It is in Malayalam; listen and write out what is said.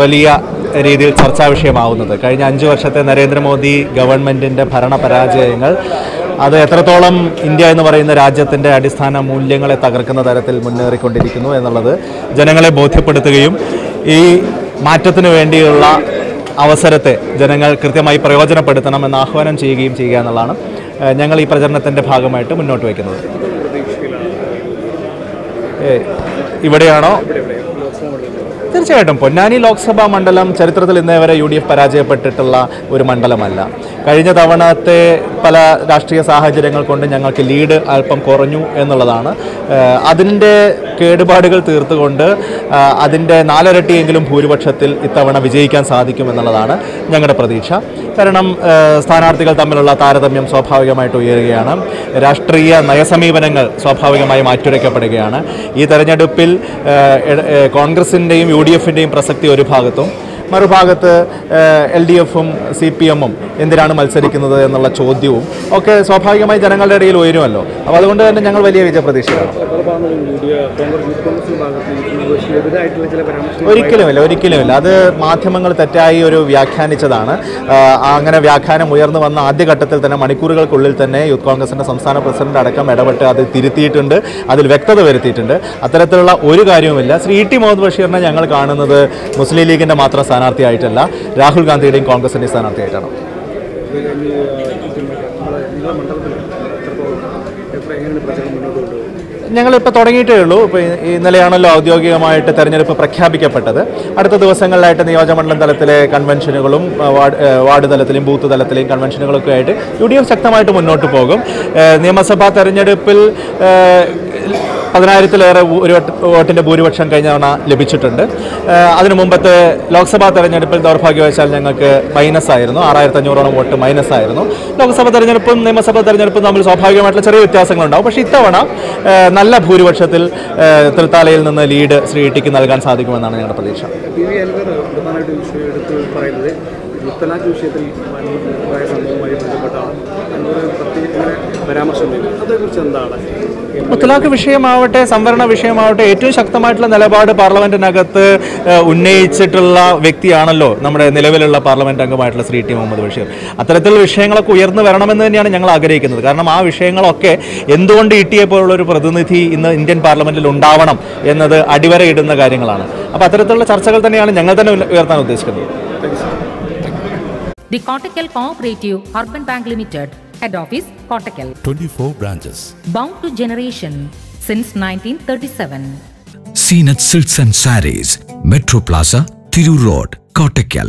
വലിയ രീതിയിൽ ചർച്ചാ വിഷയമാവുന്നത്. കഴിഞ്ഞ അഞ്ച് വർഷത്തെ നരേന്ദ്രമോദി ഗവൺമെന്റിന്റെ ഭരണ പരാജയങ്ങൾ അത് എത്രത്തോളം ഇന്ത്യ എന്ന് പറയുന്ന രാജ്യത്തിന്റെ അടിസ്ഥാന മൂല്യങ്ങളെ തകർക്കുന്ന തരത്തിൽ മുന്നേറിക്കൊണ്ടിരിക്കുന്നു എന്നുള്ളത് ജനങ്ങളെ ബോധ്യപ്പെടുത്തുകയും ഈ മാറ്റത്തിന് വേണ്ടിയുള്ള അവസരത്തെ ജനങ്ങൾ കൃത്യമായി പ്രയോജനപ്പെടുത്തണം എന്ന് ആഹ്വാനം ചെയ്യുകയും ചെയ്യുക എന്നുള്ളതാണ് ഞങ്ങൾ ഈ പ്രചരണത്തിന്റെ ഭാഗമായിട്ട് മുന്നോട്ട് വയ്ക്കുന്നത്. ഇവിടെയാണോ? തീർച്ചയായിട്ടും. പൊന്നാനി ലോക്സഭാ മണ്ഡലം ചരിത്രത്തിൽ ഇന്നേ വരെ യു ഡി എഫ് പരാജയപ്പെട്ടിട്ടുള്ള ഒരു മണ്ഡലമല്ല. കഴിഞ്ഞ തവണത്തെ പല രാഷ്ട്രീയ സാഹചര്യങ്ങൾ കൊണ്ട് ഞങ്ങൾക്ക് ലീഡ് അല്പം കുറഞ്ഞു എന്നുള്ളതാണ്. അതിന്റെ കേടുപാടുകൾ തീർത്തുകൊണ്ട് അതിന്റെ നാലിരട്ടിയെങ്കിലും ഭൂരിപക്ഷത്തിൽ ഇത്തവണ വിജയിക്കാൻ സാധിക്കുമെന്നുള്ളതാണ് ഞങ്ങളുടെ പ്രതീക്ഷ. കാരണം സ്ഥാനാർത്ഥികൾ തമ്മിലുള്ള താരതമ്യം സ്വാഭാവികമായിട്ട് ഉയരുകയാണ്. രാഷ്ട്രീയ നയസമീപനങ്ങൾ സ്വാഭാവികമായി മാറ്റുരയ്ക്കപ്പെടുകയാണ് ഈ തെരഞ്ഞെടുപ്പിൽ കോൺഗ്രസിന്റെയും യു ഡി എഫിന്റെയും പ്രസക്തി ഒരു ഭാഗത്തും മറുഭാഗത്ത് എൽ ഡി എഫും സി പി എമ്മും എന്തിനാണ് മത്സരിക്കുന്നത് എന്നുള്ള ചോദ്യവും ഒക്കെ സ്വാഭാവികമായി ജനങ്ങളുടെ ഇടയിൽ ഉയരുമല്ലോ. അപ്പോൾ അതുകൊണ്ട് തന്നെ ഞങ്ങൾ വലിയ വിജയപ്രതീക്ഷയാണ് ഒരിക്കലുമില്ല ഒരിക്കലുമില്ല അത് മാധ്യമങ്ങൾ തെറ്റായി ഒരു വ്യാഖ്യാനിച്ചതാണ്. അങ്ങനെ വ്യാഖ്യാനം ഉയർന്നു വന്ന ആദ്യഘട്ടത്തിൽ തന്നെ മണിക്കൂറുകൾക്കുള്ളിൽ തന്നെ യൂത്ത് കോൺഗ്രസിന്റെ സംസ്ഥാന പ്രസിഡന്റ് അടക്കം ഇടപെട്ട് അത് തിരുത്തിയിട്ടുണ്ട് അതിൽ വ്യക്തത വരുത്തിയിട്ടുണ്ട്. അത്തരത്തിലുള്ള ഒരു കാര്യവുമില്ല. ശ്രീ ഇ ടി മുഹമ്മദ് ബഷീറിനെ ഞങ്ങൾ കാണുന്നത് മുസ്ലിം ലീഗിന്റെ മാത്രം സ്ഥാനാർത്ഥിയായിട്ടല്ല രാഹുൽ ഗാന്ധിയുടെയും കോൺഗ്രസിന്റെയും സ്ഥാനാർത്ഥിയായിട്ടാണ്. ഞങ്ങളിപ്പോൾ തുടങ്ങിയിട്ടേ ഉള്ളൂ. ഇപ്പോൾ ഇന്നലെയാണല്ലോ ഔദ്യോഗികമായിട്ട് തെരഞ്ഞെടുപ്പ് പ്രഖ്യാപിക്കപ്പെട്ടത്. അടുത്ത ദിവസങ്ങളിലായിട്ട് നിയോജകമണ്ഡലം തലത്തിലെ കൺവെൻഷനുകളും വാർഡ് തലത്തിലും ബൂത്ത് തലത്തിലെയും കൺവെൻഷനുകളൊക്കെ ആയിട്ട് യു ശക്തമായിട്ട് മുന്നോട്ട് പോകും. നിയമസഭാ തെരഞ്ഞെടുപ്പിൽ പതിനായിരത്തിലേറെ ഒരു വട്ട- വോട്ടിന്റെ ഭൂരിപക്ഷം കഴിഞ്ഞ തവണ ലഭിച്ചിട്ടുണ്ട് അതിനു മുമ്പത്തെ ലോക്സഭാ തെരഞ്ഞെടുപ്പിൽ ദൗർഭാഗ്യവശാൽ ഞങ്ങൾക്ക് മൈനസ് ആയിരുന്നു ആറായിരത്തി അഞ്ഞൂറോളം വോട്ട് മൈനസ് ആയിരുന്നു ലോക്സഭാ തെരഞ്ഞെടുപ്പും നിയമസഭാ തെരഞ്ഞെടുപ്പും തമ്മിൽ സ്വാഭാവികമായിട്ടുള്ള ചെറിയ വ്യത്യാസങ്ങളുണ്ടാവും പക്ഷേ ഇത്തവണ നല്ല ഭൂരിപക്ഷത്തിൽ തൃത്താലയിൽ നിന്ന് ലീഡ് ശ്രീ ടിക്ക് നൽകാൻ സാധിക്കുമെന്നാണ് ഞങ്ങളുടെ പ്രതീക്ഷ പറയുന്നത് വിഷയത്തിൽ പരാമർശം ചെയ്തത് അതേക്കുറിച്ച് എന്താണ് മുത്തലാഖ് വിഷയമാവട്ടെ സംവരണ വിഷയമാവട്ടെ ഏറ്റവും ശക്തമായിട്ടുള്ള നിലപാട് പാർലമെന്റിനകത്ത് ഉന്നയിച്ചിട്ടുള്ള വ്യക്തിയാണല്ലോ നമ്മുടെ നിലവിലുള്ള പാർലമെന്റ് അംഗമായിട്ടുള്ള ശ്രീ ടി മുഹമ്മദ് ബഷീർ. അത്തരത്തിലുള്ള വിഷയങ്ങളൊക്കെ ഉയർന്നു വരണമെന്ന് തന്നെയാണ് ഞങ്ങൾ ആഗ്രഹിക്കുന്നത്. കാരണം ആ വിഷയങ്ങളൊക്കെ എന്തുകൊണ്ട് ഇ ടി എ പോലുള്ള ഒരു പ്രതിനിധി ഇന്ന് ഇന്ത്യൻ പാർലമെന്റിൽ ഉണ്ടാവണം എന്നത് അടിവരയിടുന്ന കാര്യങ്ങളാണ്. അപ്പോൾ അത്തരത്തിലുള്ള ചർച്ചകൾ തന്നെയാണ് ഞങ്ങൾ തന്നെ ഉയർത്താൻ ഉദ്ദേശിക്കുന്നത്. The Kottakkal Cooperative urban bank Limited, Head Office, Kottakkal. 24 branches. Bound to generation since 1937. Seen at Silks and Saris, Metro Plaza, Thiru Road, Kottakkal.